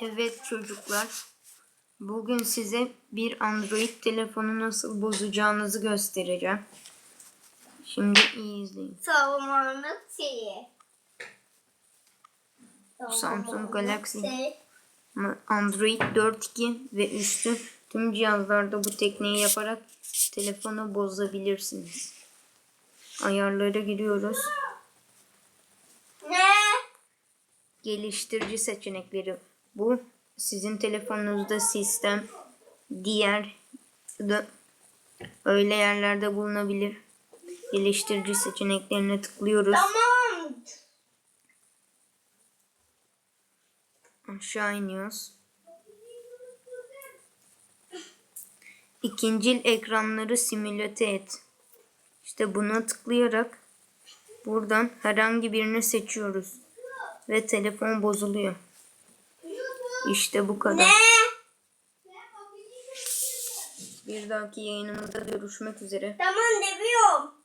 Evet çocuklar. Bugün size bir Android telefonu nasıl bozacağınızı göstereceğim. Şimdi iyi izleyin. Savunmanın şeyi. Samsung Galaxy. Şey. Android 4.2 ve üstü tüm cihazlarda bu tekniği yaparak telefonu bozabilirsiniz. Ayarlara giriyoruz. Ne? Geliştirici seçenekleri. Bu sizin telefonunuzda sistem diğer da öyle yerlerde bulunabilir. Geliştirici seçeneklerine tıklıyoruz. Tamam. Aşağı iniyoruz. İkincil ekranları simülte et. İşte buna tıklayarak buradan herhangi birini seçiyoruz. Ve telefon bozuluyor. İşte bu kadar. Ne? Bir dahaki yayınımızda görüşmek üzere. Tamam demiyorum.